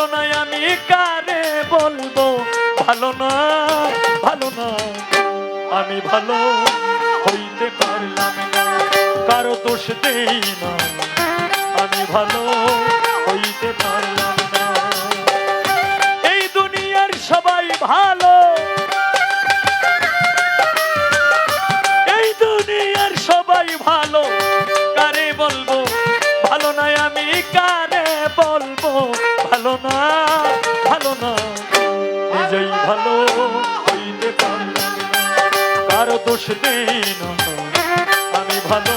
ভালো নয়, আমি কারে বলব? ভালো না ভালো না আমি ভালো হইতে পারলাম কারও দোষ দেই না। আমি ভালো হইতে পারলাম এই দুনিয়ার সবাই ভালো। এই দুনিয়ার সবাই ভালো। কারে বলব? ভালো নয়, আমি কারে বলব? ভালো না ভালো না। নিজেই ভালো হইতে পারলাম কারও দোষ দিন আমি ভালো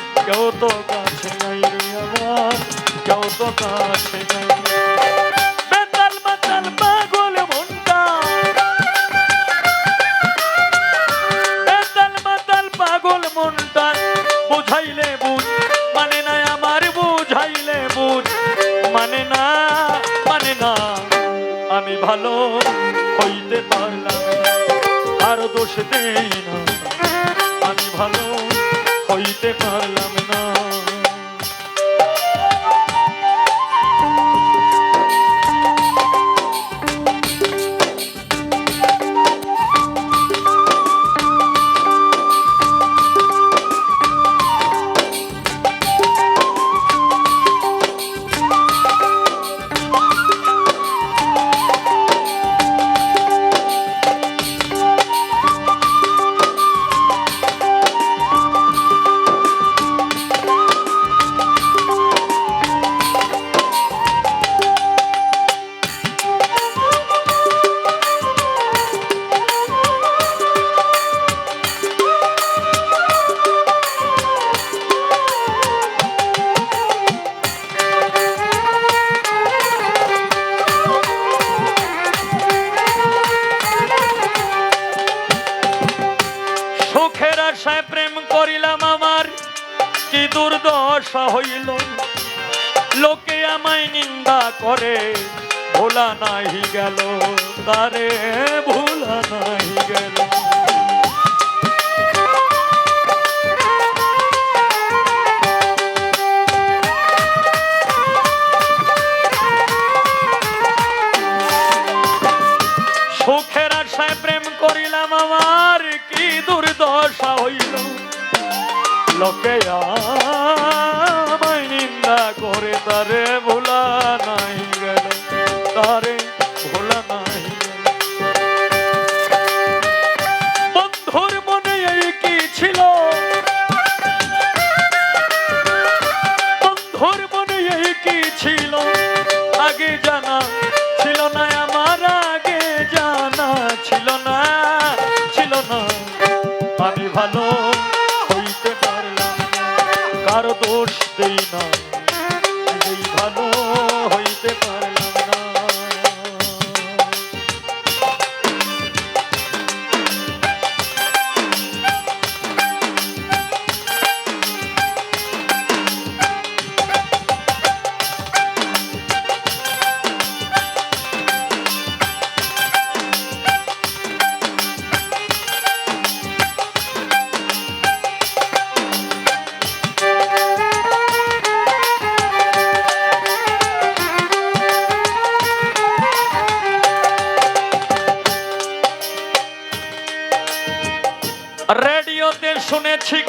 কেউ তো কাছে নাই রে আমার কেউ তো কাছে নাই পাগল পাগল বুঝাইলে বুঝ মানে না আমার বুঝাইলে বুঝ মানে না মানে না আমি ভালো হইতে পারলাম আর দোষ দেই না। সুখের আশায় প্রেম করিলাম আমার। কি দুর্দশা হইল। লোকে আমায় নিন্দা করে, ভোলা নাহি গেল। তারে ভোলা নাহি গেল। সুখের আশায় প্রেম করিলাম আমার। লোকে আমায় কারও দোষ দেই না।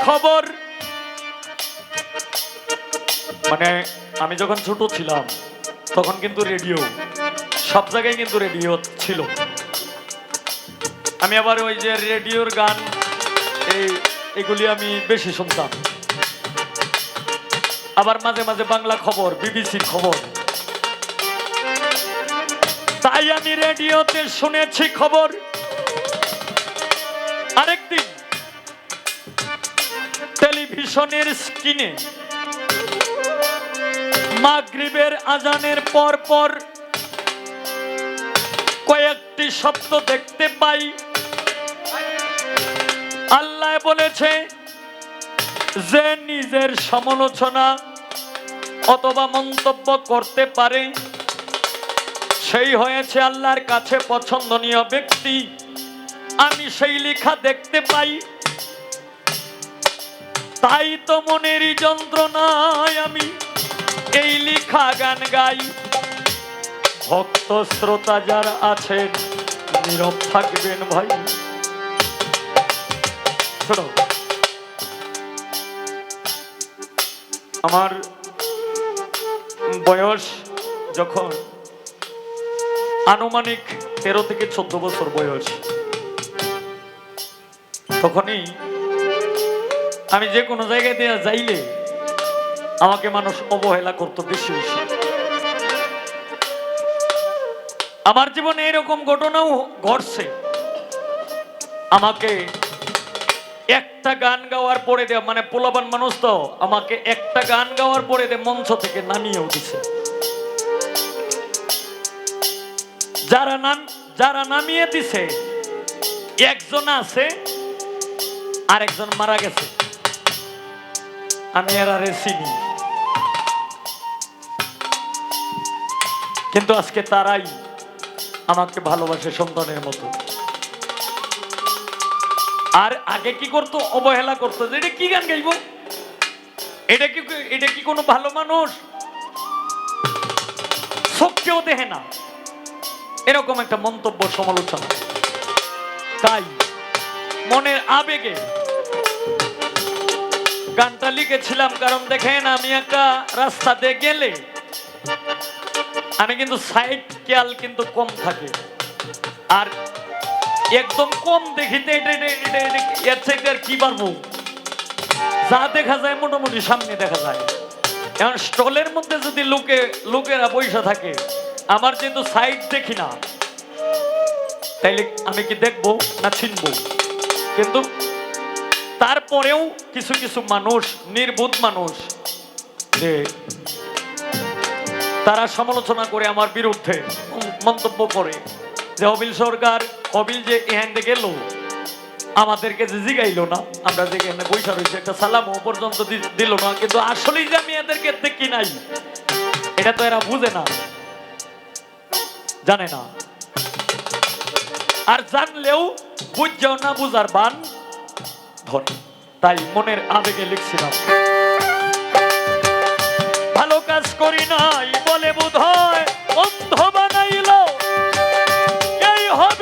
খবর। মানে আমি যখন ছোট ছিলাম, তখন কিন্তু রেডিও, সব জায়গায় কিন্তু রেডিও ছিল। আমি আবার ওই যে রেডিওর গান, এই, এগুলি আমি বেশি শুনতাম। আবার মাঝে মাঝে বাংলা খবর, বিবিসির খবর। তাই আমি রেডিওতে শুনেছি খবর। আরেকদিন টেলিভিশনের স্ক্রিনে মাগরিবের আজানের পর পর কয়েকটি শব্দ দেখতে পাই। আল্লাহ বলেছে, যে নিজের সমালোচনা অথবা মন্তব্য করতে পারে, সেই হয়েছে আল্লাহর কাছে পছন্দনীয় ব্যক্তি। আমি সেই লেখা দেখতে পাই। তাই তো মনেরই যন্ত্রণায় আমি এই লিখা গান গাই। ভক্ত শ্রোতা যারা আছেন, নীরব থাকবেন ভাই। আমার বয়স যখন আনুমানিক তেরো থেকে চোদ্দ বছর বয়স, তখনই আমি যে কোনো জায়গায় দিয়ে যাইলে আমাকে মানুষ অবহেলা করতো বেশি বেশি। আমার জীবনে এরকম ঘটনাও ঘটছে। আমাকে একটা গান গাওয়ার পরে দেওয়া মানে পোলাবান মানুষ তো, আমাকে একটা গান গাওয়ার পরে দে মঞ্চ থেকে নামিয়েও দিছে। যারা নাম, যারা নামিয়ে দিছে, একজন আছে আর একজন মারা গেছে। আমি এরারে চিনি। কিন্তু আজকে তারাই আমাকে ভালোবাসে সন্তানের মতো। আর আগে কি করতো? অবহেলা করতো। এটা কি গান গাইব? এটা কি এটা কি কোনো ভালো মানুষ? চোখকেও দেহে না। এরকম একটা মন্তব্য সমালোচনা। তাই মনের আবেগে গানটা লিখেছিলাম, কারণ দেখেন আমি একটা রাস্তাতে গেলে আমি কিন্তু সাইড খেয়াল কিন্তু কম থাকে। আর একদম কম দেখিতে এর আর কি পারব যা দেখা যায় মোটামুটি সামনে দেখা যায়। এখন স্টলের মধ্যে যদি লোকে, লোকেরা পয়সা থাকে, আমার যেহেতু সাইড দেখি না, তাইলে আমি কি দেখব না চিনবো? কিন্তু তারপরেও কিছু কিছু মানুষ, নির্বোধ মানুষ, যে তারা সমালোচনা করে আমার বিরুদ্ধে মন্তব্য করে যে অবিল সরকার, অবিল যে এখান গেল আমাদেরকে যে জিগাইলো না, আমরা যে এখানে বৈশা রয়েছে, একটা সালামও পর্যন্ত দিল না, কিন্তু আসলেই যে আমি এদেরকে দেখি নাই, এটা তো এরা বুঝে না, জানে না। আর জানলেও বুঝছেও না বুঝার বান ধরে। তাই মনের আবেগে লিখছিলাম। ভালো কাজ করি নাই বলে বোধ হয় অন্ধ বানাইল। এই হবিলে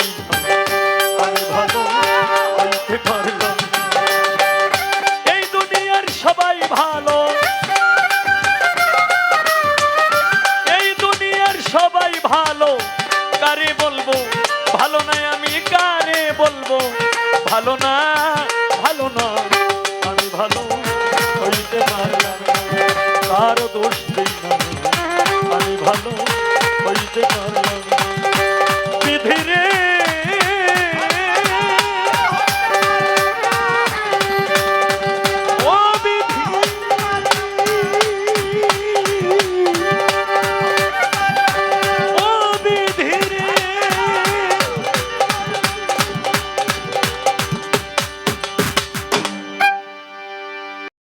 ভালো কারে বলব? ভালো নয় আমি কারে বলব? ভালো না ভালো না, আমি ভালো হইতে পারলাম দোষ দিই না আমি ভালো হইতে পারলাম বিধিরে